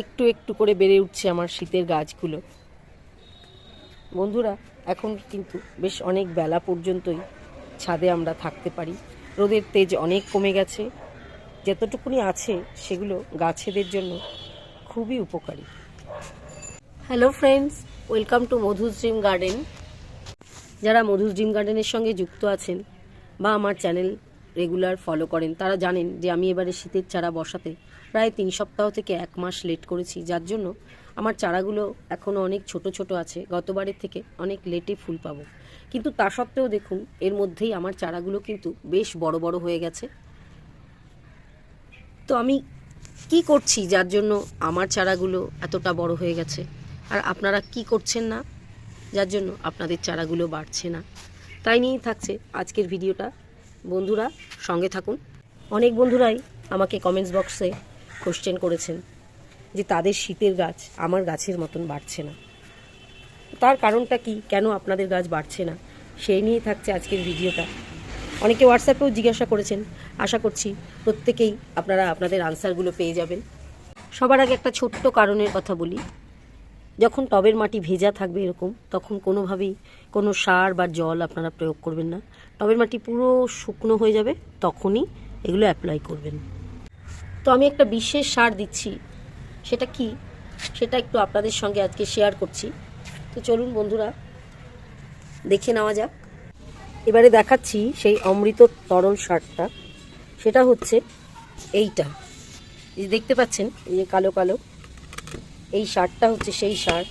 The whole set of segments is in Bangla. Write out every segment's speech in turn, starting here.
একটু একটু করে বেড়ে উঠছে আমার শীতের গাছগুলো। বন্ধুরা, এখন কিন্তু বেশ অনেক বেলা পর্যন্তই ছাদে আমরা থাকতে পারি। রোদের তেজ অনেক কমে গেছে। যতটুকুনি আছে সেগুলো গাছেদের জন্য খুবই উপকারী। Hello friends welcome to Madhu's dream garden যারা মধুস ড্রিম গার্ডেনের সঙ্গে যুক্ত আছেন বা আমার চ্যানেল রেগুলার ফলো করেন। তারা জানেন যে আমি এবারে শীতের চারা বসাতে প্রায় তিন সপ্তাহ থেকে এক মাস লেট করেছি, যার জন্য আমার চারাগুলো এখনও অনেক ছোট ছোট আছে। গতবারের থেকে অনেক লেটে ফুল পাবো। কিন্তু তা সত্ত্বেও দেখুন, এর মধ্যেই আমার চারাগুলো কিন্তু বেশ বড় বড় হয়ে গেছে। তো আমি কি করছি, যার জন্য আমার চারাগুলো এতটা বড় হয়ে গেছে? আর আপনারা কি করছেন না, যার জন্য আপনাদের চারাগুলো বাড়ছে না? তাই নিয়েই থাকছে আজকের ভিডিওটা। বন্ধুরা, সঙ্গে থাকুন। অনেক বন্ধুরাই আমাকে কমেন্টস বক্সে কোশ্চেন করেছেন যে তাদের শীতের গাছ আমার গাছের মতন বাড়ছে না। তার কারণটা কি? কেন আপনাদের গাছ বাড়ছে না? সেই নিয়ে থাকছে আজকের ভিডিওটা। অনেকে হোয়াটসঅ্যাপেও জিজ্ঞাসা করেছেন। আশা করছি প্রত্যেকেই আপনারা আপনাদের আনসারগুলো পেয়ে যাবেন। সবার আগে একটা ছোট্ট কারণের কথা বলি। যখন টবের মাটি ভেজা থাকবে এরকম, তখন কোনোভাবেই কোনো সার বা জল আপনারা প্রয়োগ করবেন না। টবের মাটি পুরো শুকনো হয়ে যাবে, তখনই এগুলো অ্যাপ্লাই করবেন। তো আমি একটা বিশেষ সার দিচ্ছি। সেটা কি? সেটা একটু আপনাদের সঙ্গে আজকে শেয়ার করছি। তো চলুন বন্ধুরা, দেখে নেওয়া যাক। এবারে দেখাচ্ছি সেই অমৃত তরল সারটা। সেটা হচ্ছে এইটা। দেখতে পাচ্ছেন, এই যে কালো কালো। এই সারটা হচ্ছে সেই সার,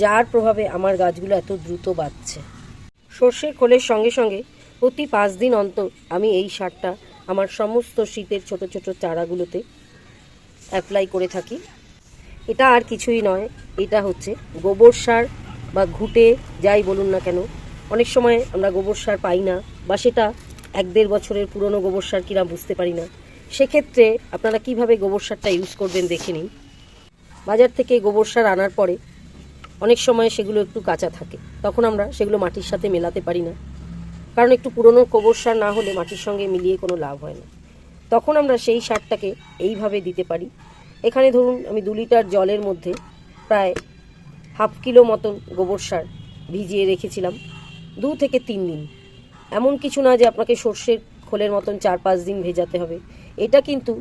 যার প্রভাবে আমার গাছগুলো এত দ্রুত বাড়ছে। সর্ষে খোলের সঙ্গে সঙ্গে প্রতি পাঁচ দিন অন্তর আমি এই সারটা আমার সমস্ত শীতের ছোট ছোট চারাগুলোতে অ্যাপ্লাই করে থাকি। এটা আর কিছুই নয়, এটা হচ্ছে গোবর সার বা ঘুটে, যাই বলুন না কেন। অনেক সময় আমরা গোবর সার পাই না বা সেটা এক দেড় বছরের পুরনো গোবর সার কিনা বুঝতে পারি না। সেক্ষেত্রে আপনারা কীভাবে গোবর সারটা ইউজ করবেন দেখে নিন। বাজার থেকে গোবর সার আনার পরে অনেক সময় সেগুলো একটু কাঁচা থাকে। তখন আমরা সেগুলো মাটির সাথে মেলাতে পারি না। কারণ একটু পুরনো গোবর সার না হলে মাটির সঙ্গে মিলিয়ে কোনো লাভ হয় না। তখন আমরা সেই সারটাকে এইভাবে দিতে পারি। এখানে ধরুন, আমি দু লিটার জলের মধ্যে প্রায় হাফ কিলো মতন গোবর সার ভিজিয়ে রেখেছিলাম, দু থেকে তিন দিন। এমন কিছু না যে আপনাকে সর্ষের খোলের মতন চার পাঁচ দিন ভেজাতে হবে। এটা কিন্তু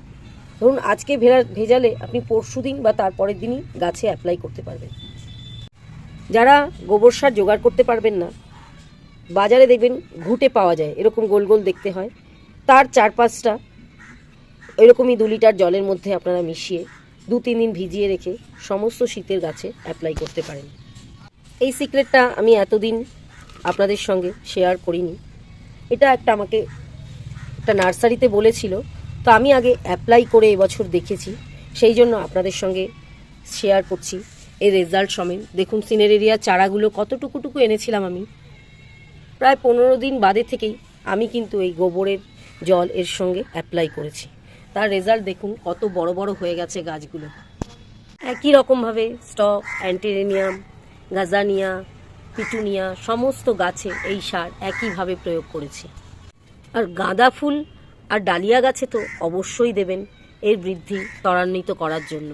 ধরুন, আজকে ভেড়া ভেজালে আপনি পরশু দিন বা তারপরের দিনই গাছে অ্যাপ্লাই করতে পারবেন। যারা গোবর সার জোগাড় করতে পারবেন না, বাজারে দেখবেন ঘুটে পাওয়া যায়, এরকম গোল গোল দেখতে হয়। তার চার পাঁচটা এরকমই দু লিটার জলের মধ্যে আপনারা মিশিয়ে দু তিন দিন ভিজিয়ে রেখে সমস্ত শীতের গাছে অ্যাপ্লাই করতে পারেন। এই সিক্রেটটা আমি এতদিন আপনাদের সঙ্গে শেয়ার করিনি। এটা একটা আমাকে একটা নার্সারিতে বলেছিল তো আমি আগে অ্যাপ্লাই করে এবছর দেখেছি। সেই জন্য আপনাদের সঙ্গে শেয়ার করছি এর রেজাল্ট সমেত। দেখুন সিনেরেরিয়া চারাগুলো কতটুকুটুকু এনেছিলাম আমি। প্রায় পনেরো দিন বাদে থেকেই আমি কিন্তু এই গোবরের জল এর সঙ্গে অ্যাপ্লাই করেছি। তার রেজাল্ট দেখুন, কত বড় বড় হয়ে গেছে গাছগুলো। একই রকমভাবে স্টক অ্যান্টিরেনিয়াম গাজানিয়া পিটুনিয়া সমস্ত গাছে এই সার একইভাবে প্রয়োগ করেছি। আর গাঁদা ফুল আর ডালিয়া গাছে তো অবশ্যই দেবেন এর বৃদ্ধি ত্বরান্বিত করার জন্য।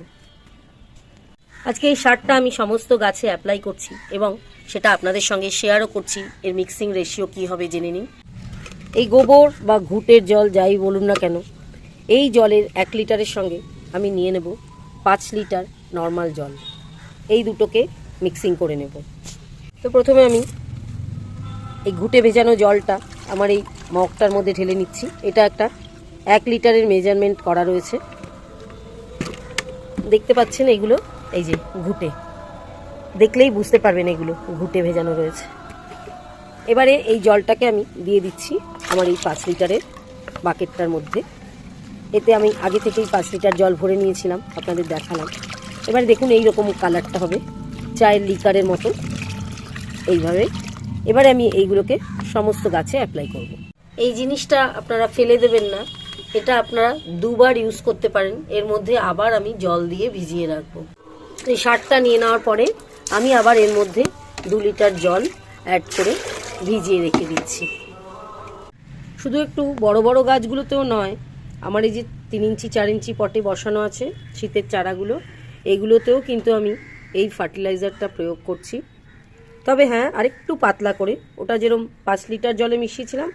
আজকে এই সারটা আমি সমস্ত গাছে অ্যাপ্লাই করছি এবং সেটা আপনাদের সঙ্গে শেয়ারও করছি। এর মিক্সিং রেশিও কী হবে জেনে নিন। এই গোবর বা ঘুটের জল যাই বলুন না কেন, এই জলের এক লিটারের সঙ্গে আমি নিয়ে নেব পাঁচ লিটার নর্মাল জল। এই দুটোকে মিক্সিং করে নেব। তো প্রথমে আমি এই ঘুটে ভেজানো জলটা, আমার এই মগটার মধ্যে ঢেলে নিচ্ছি। এটা একটা এক লিটারের মেজারমেন্ট করা রয়েছে। দেখতে পাচ্ছেন এগুলো? এই যে ঘুটে। দেখলেই বুঝতে পারবেন এগুলো ঘুটে ভেজানো রয়েছে। এবারে এই জলটাকে আমি দিয়ে দিচ্ছি আমার এই পাঁচ লিটারের বাকেটটার মধ্যে। এতে আমি আগে থেকেই পাঁচ লিটার জল ভরে নিয়েছিলাম, আপনাদের দেখালাম। এবারে দেখুন এই রকম কালারটা হবে, চায়ের লিকারের মতো। এইভাবে। এবারে আমি এইগুলোকে সমস্ত গাছে অ্যাপ্লাই করব। এই জিনিসটা আপনারা ফেলে দেবেন না। এটা আপনারা দুবার ইউজ করতে পারেন। এর মধ্যে আবার আমি জল দিয়ে ভিজিয়ে রাখব। এই সারটা নিয়ে নেওয়ার পরে আমি আবার এর মধ্যে দু লিটার জল অ্যাড করে ভিজিয়ে রেখে দিচ্ছি। শুধু একটু বড় বড় গাছগুলোতেও নয়, আমার এই যে তিন ইঞ্চি, চার ইঞ্চি পটে বসানো আছে শীতের চারাগুলো, এগুলোতেও কিন্তু আমি এই ফার্টিলাইজারটা প্রয়োগ করছি। তবে হ্যাঁ আরেকটু পাতলা করে, ওটা যেরকম পাঁচ লিটার জলে মিশিয়েছিলাম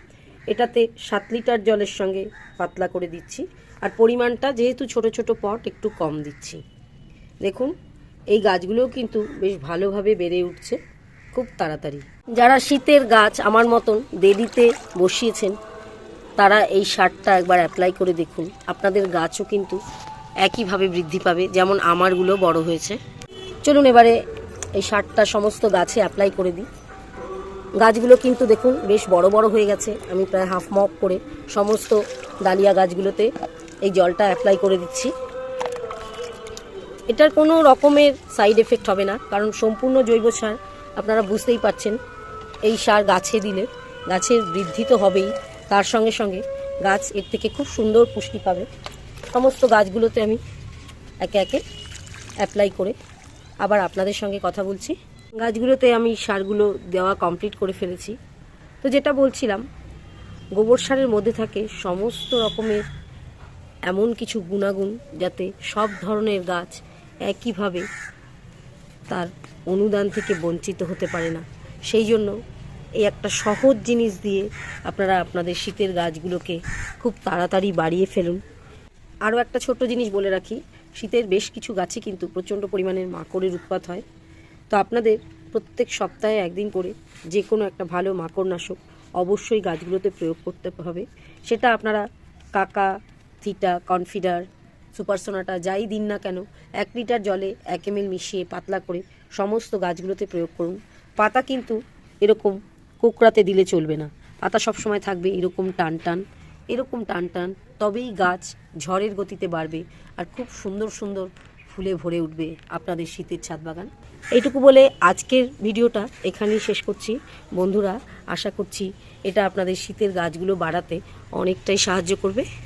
এটাতে সাত লিটার জলের সঙ্গে পাতলা করে দিচ্ছি। আর পরিমাণটা যেহেতু ছোট ছোট পট, একটু কম দিচ্ছি। দেখুন, এই গাছগুলোও কিন্তু বেশ ভালোভাবে বেড়ে উঠছে। খুব তাড়াতাড়ি। যারা শীতের গাছ আমার মতন দেরিতে বসিয়েছেন, তারা এই সারটা একবার অ্যাপ্লাই করে দেখুন। আপনাদের গাছও কিন্তু একইভাবে বৃদ্ধি পাবে, যেমন আমারগুলো বড় হয়েছে। চলুন এবারে এই সারটা সমস্ত গাছে অ্যাপ্লাই করে দিই। গাছগুলো কিন্তু দেখুন বেশ বড় বড় হয়ে গেছে। আমি প্রায় হাফ মগ করে সমস্ত ডালিয়া গাছগুলোতে এই জলটা অ্যাপ্লাই করে দিচ্ছি। এটার কোনো রকমের সাইড এফেক্ট হবে না, কারণ সম্পূর্ণ জৈব সার, আপনারা বুঝতেই পারছেন, এই সার গাছে দিলে, গাছের বৃদ্ধি তো হবেই। তার সঙ্গে সঙ্গে গাছ এর থেকে খুব সুন্দর পুষ্টি পাবে। সমস্ত গাছগুলোতে আমি একে একে অ্যাপ্লাই করে আবার আপনাদের সঙ্গে কথা বলছি। গাছগুলোতে আমি সারগুলো দেওয়া কমপ্লিট করে ফেলেছি। তো যেটা বলছিলাম, গোবর সারের মধ্যে থাকে সমস্ত রকমের এমন কিছু গুণাগুণ যাতে সব ধরনের গাছ একইভাবে তার অনুদান থেকে বঞ্চিত হতে পারে না। সেই জন্য এই একটা সহজ জিনিস দিয়ে আপনারা আপনাদের শীতের গাছগুলোকে খুব তাড়াতাড়ি বাড়িয়ে ফেলুন। আরও একটা ছোট্ট জিনিস বলে রাখি, শীতের বেশ কিছু গাছে কিন্তু প্রচণ্ড পরিমাণের মাকড়ের উৎপাত হয়। তো আপনাদের প্রত্যেক সপ্তাহে একদিন করে যে কোনো একটা ভালো মাকড়নাশক অবশ্যই গাছগুলোতে প্রয়োগ করতে হবে। সেটা আপনারা কাকা, থিটা, কনফিডার, সুপারসোনাটা যাই দিন না কেন, এক লিটার জলে এক এম মিশিয়ে পাতলা করে সমস্ত গাছগুলোতে প্রয়োগ করুন। পাতা কিন্তু এরকম কোকড়াতে দিলে চলবে না। পাতা সবসময় থাকবে এরকম টান টান এরকম টান টান তবেই গাছ ঝড়ের গতিতে বাড়বে। আর খুব সুন্দর সুন্দর ফুলে ভরে উঠবে আপনাদের শীতের ছাদ বাগান। এইটুকু বলে আজকের ভিডিওটা এখানেই শেষ করছি। বন্ধুরা, আশা করছি এটা আপনাদের শীতের গাছগুলো বাড়াতে অনেকটাই সাহায্য করবে।